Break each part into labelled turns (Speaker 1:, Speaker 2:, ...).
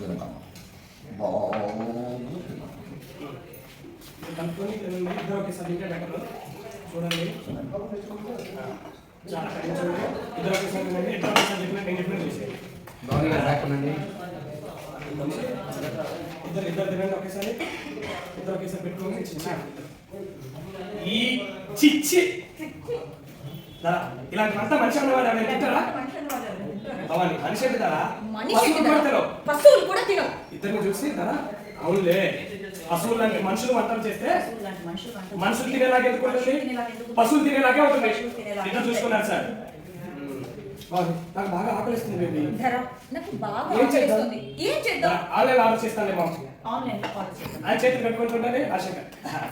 Speaker 1: తిన్నాం బాగా
Speaker 2: బెటర్ చూడండి. చాలా కడిగి చూడండి. ఇద్దరు ఒకేసారి తినండి ఇద్దరు ఒకేసారి చెప్పిన నేను చెప్పిన చేసేయండి ఇద్దరు ఇద్దరు తినండి ఒకేసారి. ఇద్దరు ఒకేసారి పెట్టుకోండి. చిచ్చి. ఈ చిచ్చి. ఇలాంటి అంతా మనిషి అన్నవాడు ఎవరైనా తింటారా? భవాని మనిషి తింటారా
Speaker 3: మనిషి
Speaker 2: పశువులు కూడా తినవు. ఇద్దరిని చూసి కదా అవునులే. పశువులు లాంటి మనుషులు వంటలు చేస్తే
Speaker 3: మనుషులు
Speaker 2: తినేలాగా ఎందుకు ఉంటుంది? పశువులు తినేలాగే ఉంటుంది. ఇద్దరు చూసుకున్నారు సార్. నాకు బాగా ఆకలిస్తుంది బేబీ.
Speaker 3: నాకు బాగా? ఆకలిస్తుంది. ఏం చేద్దాం?
Speaker 2: ఆన్లైన్ ఆర్డర్ చేస్తాను మా
Speaker 3: ఆన్లైన్ ఆర్డర్
Speaker 2: ఆ చేతులు కట్టుకుంటుండే ఆశక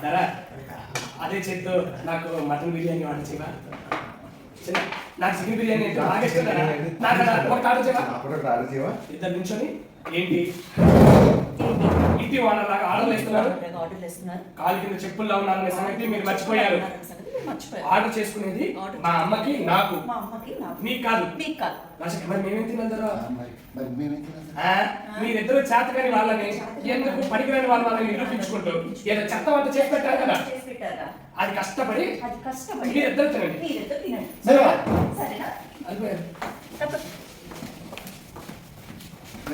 Speaker 2: ధర అదే చేత్తో. నాకు మటన్ బిర్యానీ ఆర్డర్ చేయవా? నాకు చికెన్ బిర్యానీ అంటే బాగా ఇష్టం. నాకు ఒకటి ఆర్డర్ చేయవా?
Speaker 1: అప్పుడు ఆర్డర్ చేయవా?
Speaker 2: ఇద్దరు నించొని ఏంటి? ఇంటి ఓనర్ లాగా ఆర్డర్లు ఇస్తున్నారు కాలు కింద చెప్పుల్లో మీరు మర్చిపోయారు.
Speaker 3: సంగతి మీరు మర్చిపోయారు.
Speaker 2: ఆర్డర్ చేసుకునేది మా అమ్మకి నాకు.
Speaker 3: మా అమ్మకి నాకు.
Speaker 2: మీకు కాదు. మరి మేమేం తినందరో
Speaker 1: మరి మరి మేమేం తిన్నాం
Speaker 2: ఆ, మీరిద్దరు చేతకాని వాళ్ళని ఎందుకు పనికిరాని వాళ్ళ వాళ్ళని నిరూపించుకుంటూ ఏదో చెత్త వంట చేసి పెట్టారు కదా? అది కష్టపడి మీరిద్దరు తినండి.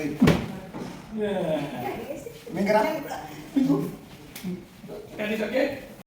Speaker 3: Yeah.
Speaker 1: Minggir
Speaker 2: ah. Minggir. Can